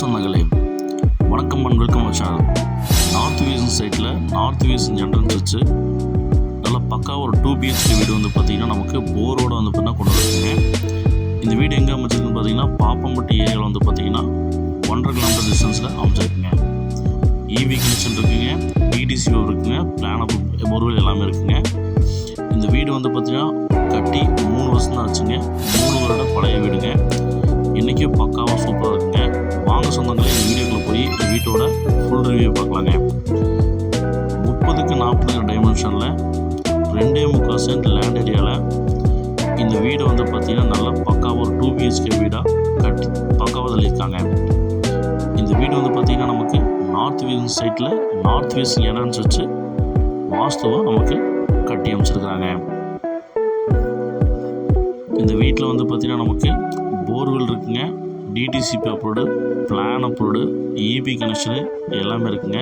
சொந்தங்களே. வணக்கம் and welcome channel north வீசன் சைட்டில் நார்த் வீசன் என்ட்ரன்ஸ் வச்சு நல்லா பக்கா ஒரு டூ பிஹெச்கே வீடு வந்து பார்த்திங்கன்னா நமக்கு போரோடு வந்து பார்த்தீங்கன்னா கொண்டு வந்துருக்குங்க. இந்த வீடு எங்கே அமைச்சிருக்குன்னு பார்த்தீங்கன்னா பாப்பம்பட்டி ஏரியாவில் வந்து பார்த்திங்கன்னா ஒன்றரை கிலோமீட்டர் டிஸ்டன்ஸில் அமைச்சிருக்குங்க இவி கனெக்ஷன் இருக்குங்க பிடிசிஓ இருக்குங்க பிளான் பொருள் எல்லாமே இருக்குங்க. இந்த வீடு வந்து பார்த்திங்கன்னா கட்டி மூணு வருஷம் தான் ஆச்சுங்க. மூணு வருட பழைய வீடுங்க. இந்த ஃபுல் ரிவ்யூ பார்க்கலாங்க. முப்பதுக்கு நாற்பதுக்கு டைமென்ஷனில் ரெண்டே முக்கால் சென்ட் லேண்ட் ஏரியாவில் இந்த வீடு வந்து பார்த்திங்கன்னா நல்லா பக்காவாக ஒரு டூ பிஹெச்கே வீடாக கட்டி பக்காவாக தள்ளியிருக்காங்க. இந்த வீடு வந்து பார்த்திங்கன்னா நமக்கு நார்த் வீஸ் சைட்டில் நார்த் வீஸ் என்ட்ரன்ஸ் வச்சு வாஸ்துவை நமக்கு கட்டி அமைச்சிருக்கிறாங்க இந்த வீட்டில் வந்து பார்த்திங்கன்னா நமக்கு போர்வெல் இருக்குங்க. DTCP approved plan approved EB connection எல்லாமே இருக்குங்க.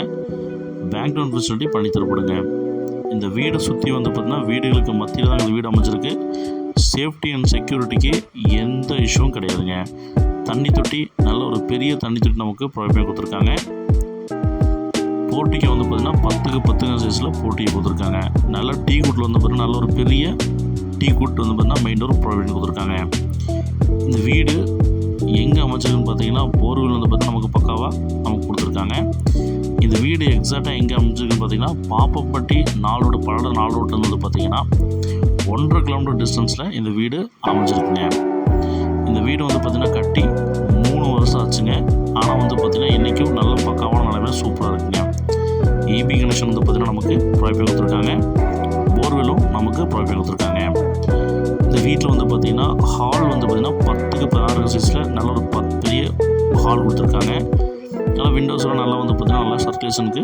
பேங்க் லோன் ஃபெசிலிட்டி பண்ணி தரப்படுங்க இந்த வீடை சுற்றி வந்து பார்த்திங்கன்னா வீடுகளுக்கு மத்தியில் தான் இந்த வீடு அமைச்சிருக்கு சேஃப்டி அண்ட் செக்யூரிட்டிக்கு எந்த இஷ்யூவும் கிடையாதுங்க. தண்ணி தொட்டி நல்ல ஒரு பெரிய தண்ணி தொட்டி நமக்கு ப்ரொவைட் பண்ணி கொடுத்துருக்காங்க. போட்டிக்கு வந்து பார்த்திங்கன்னா பத்துக்கு பத்துங்க சைஸில் போட்டியை கொடுத்துருக்காங்க. நல்ல டீ குட்டில் வந்து பார்த்திங்கன்னா நல்ல ஒரு பெரிய டீ குட் வந்து பார்த்திங்கன்னா மெயின் டோர் ப்ரொவைட் பண்ணி கொடுத்துருக்காங்க. இந்த வீடு எங்கே அமைச்சதுன்னு பார்த்தீங்கன்னா போர்வெல் வந்து பார்த்தீங்கன்னா நமக்கு பக்காவாக நமக்கு கொடுத்துருக்காங்க. இந்த வீடு எக்ஸாக்டாக எங்கே அமைச்சிருக்குன்னு பார்த்தீங்கன்னா பாப்பப்பட்டி நாலு ரோடு பல்லட நாலு ரோட்டு வந்து பார்த்தீங்கன்னா ஒன்றரை கிலோமீட்டர் டிஸ்டன்ஸில் இந்த வீடு அமைச்சிருக்குங்க. இந்த வீடு வந்து பார்த்திங்கன்னா கட்டி மூணு வருஷம் ஆச்சுங்க. ஆனால் வந்து பார்த்திங்கன்னா இன்றைக்கும் நல்ல பக்காவான நிலைமையில சூப்பராக இருக்குங்க. இபி கனெக்ஷன் வந்து பார்த்திங்கன்னா நமக்கு ப்ரொவைட் பண்ணி கொடுத்துருக்காங்க. போர்வெல்லும் நமக்கு ப்ரொவைட் பண்ணி கொடுத்துருக்காங்க. வீட்டில் வந்து பார்த்திங்கன்னா ஹால் வந்து பார்த்திங்கன்னா பத்துக்கு பதினாறு சைஸில் நல்ல ஒரு பத்து பெரிய ஹால் கொடுத்துருக்காங்க. நல்லா விண்டோஸ்லாம் நல்லா வந்து பார்த்திங்கன்னா நல்லா சர்க்குலேஷனுக்கு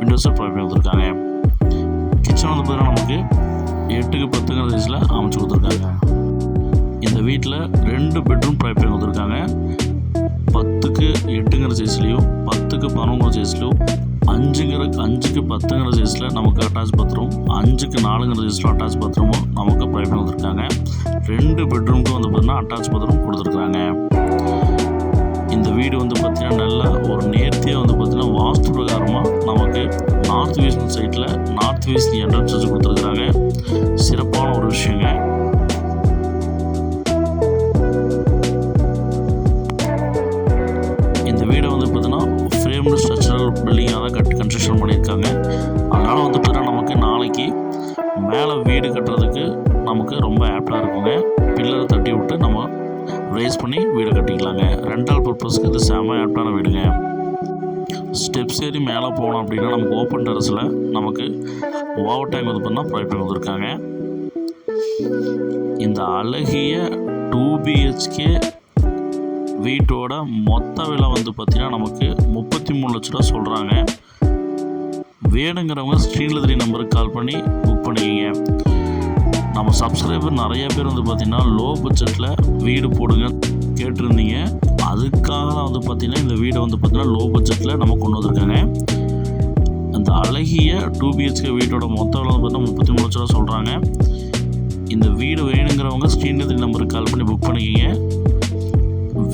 விண்டோஸில் ப்ரொவைட் பண்ணி கொடுத்துருக்காங்க. கிச்சன் வந்து பார்த்திங்கன்னா நமக்கு எட்டுக்கு பத்துங்கிற சைஸில் அமைச்சு கொடுத்துருக்காங்க. இந்த வீட்டில் ரெண்டு பெட்ரூம் ப்ரொவைட் பண்ணி கொடுத்துருக்காங்க. பத்துக்கு எட்டுங்கிற சைஸ்லேயும் பத்துக்கு பதினொங்கிற சைஸ்லேயும் அஞ்சுங்கிற அஞ்சுக்கு பத்துங்கிற சைஸில் நமக்கு அட்டாச் பாத்ரூம் அஞ்சுக்கு நாலுங்கிற சைஸில் அட்டாச் பாத்ரூமும் நமக்கு ப்ரொவைட் பண்ணி கொடுத்துருக்காங்க ரெண்டு பெட்ரூமுக்கும் வந்து பார்த்திங்கன்னா அட்டாச் பாத்ரூம் கொடுத்துருக்காங்க இந்த வீடு வந்து பார்த்திங்கன்னா நல்ல ஒரு நேர்த்தியாக வந்து பார்த்திங்கன்னா வாஸ்து பிரகாரமாக நமக்கு நார்த் வெஸ்ட் சைட்டில் நார்த் வெஸ்ட் என்ட்ரன்ஸ் வச்சு கொடுத்துருக்குறாங்க. சிறப்பான ஒரு விஷயங்க. அதனால் வந்து பார்த்தீங்கன்னா நமக்கு நாளைக்கு மேலே வீடு கட்டுறதுக்கு நமக்கு ரொம்ப ஆப்டாக இருக்குங்க. பில்லரை தட்டி விட்டு நம்ம ரேஸ் பண்ணி வீடு கட்டிக்கலாங்க. ரெண்டால் பர்பஸ்க்கு இது செம ஆப்டான வீடுங்க. ஸ்டெப்ஸ் ஏறி மேலே போனோம் அப்படின்னா நமக்கு ஓப்பன் டெரஸில் நமக்கு ஓவர் டேங்க் வந்து பண்ணால் ப்ரொவைட் பண்ணி இந்த அழகிய டூ பிஹெச்கே வீட்டோட மொத்த விலை வந்து பார்த்திங்கன்னா நமக்கு முப்பத்தி மூணு லட்ச ரூபா சொல்கிறாங்க வேணுங்கிறவங்க ஸ்க்ரீனில் தெரிய நம்பருக்கு கால் பண்ணி புக் பண்ணிக்கிங்க. நம்ம சப்ஸ்கிரைபர் நிறைய பேர் வந்து பார்த்திங்கன்னா லோ பட்ஜெட்டில் வீடு போடுங்க கேட்டிருந்தீங்க. அதுக்காக தான் வந்து பார்த்திங்கன்னா இந்த வீடை வந்து பார்த்திங்கன்னா லோ பட்ஜெட்டில் நம்ம கொண்டு வந்திருக்காங்க. அந்த அழகிய டூ பிஹெச்கே வீட்டோட மொத்த விலை வந்து பார்த்தீங்கன்னா முப்பத்தி மூணு லட்ச ரூபா சொல்கிறாங்க இந்த வீடு வேணுங்கிறவங்க ஸ்க்ரீனில் தெரிய நம்பருக்கு கால் பண்ணி புக் பண்ணிக்கிங்க.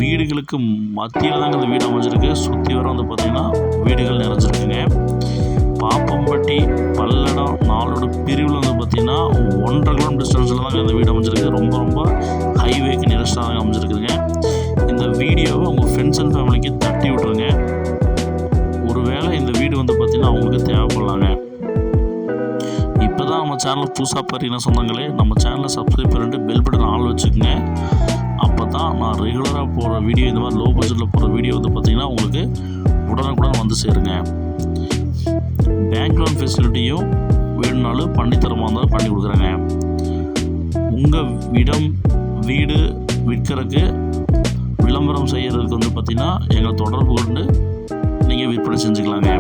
வீடுகளுக்கு மத்தியில் தாங்க இந்த வீடு அமைஞ்சிருக்கு. சுற்றி வர வந்து பார்த்திங்கன்னா வீடுகள் நிறைஞ்சிருக்குங்க. பாம்பட்டி பல்லடம் நாளோட பிரிவில் வந்து பார்த்திங்கன்னா ஒன்றரை கிலோமீட்டர் டிஸ்டன்ஸில் தாங்க இந்த வீடு அமைஞ்சிருக்கு. ரொம்ப ரொம்ப ஹைவேக்கு நியரஸ்டாக தாங்க அமைஞ்சிருக்குதுங்க. இந்த வீடியோவை உங்கள் ஃப்ரெண்ட்ஸ் அண்ட் ஃபேமிலிக்கு தட்டி விட்ருங்க. ஒருவேளை இந்த வீடு வந்து பார்த்திங்கன்னா அவங்களுக்கு தேவைப்படலாங்க. இப்போ தான் நம்ம சேனலை புதுசாக பார்த்தீங்கன்னா சொந்தங்களே நம்ம சேனலை சப்ஸ்கிரைப் பண்ணிட்டு பெல் பட்டன் ஆள் வச்சுக்கோங்க. அப்போ தான் நான் ரெகுலராக போகிற வீடியோ இந்த மாதிரி லோ பட்ஜெட்டில் போகிற வீடியோ வந்து பார்த்திங்கன்னா உங்களுக்கு உடனுக்குடன் வந்து சேருங்க. பேக்ரவுண்ட் ஃபெசிலிட்டியும் வேணும்னாலும் பண்ணித்தரமாக இருந்தாலும் பண்ணி கொடுக்குறேங்க. உங்கள் இடம் வீடு விற்கிறதுக்கு விளம்பரம் செய்கிறதுக்கு வந்து பார்த்திங்கன்னா எங்களை தொடர்பு கொண்டு நீங்கள் விற்பனை செஞ்சுக்கலாங்க.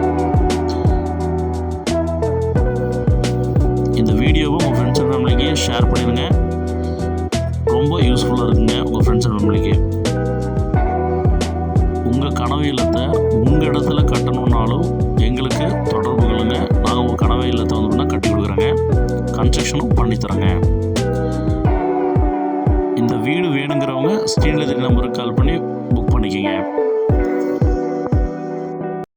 இந்த வீடியோவை உங்கள் ஃப்ரெண்ட்ஸ் அண்ட் ஃபேமிலிக்கு ஷேர் பண்ணிடுங்க. ரொம்ப யூஸ்ஃபுல்லாக இருக்குங்க உங்கள் ஃப்ரெண்ட்ஸ் அண்ட் ஃபேமிலிக்கு உங்கள் கனவு இல்லத்தை உங்கள் இடத்துல கட்டணுன்னாலும் எங்களுக்கு தொடர்பு கன்ஸ்ட்ரக்ஷனும் பண்ணித்தரோங்க இந்த வீடு வேணுங்கிறவங்க ஸ்க்ரீனில் தெரிய நம்பருக்கு கால் பண்ணி புக் பண்ணிக்கோங்க.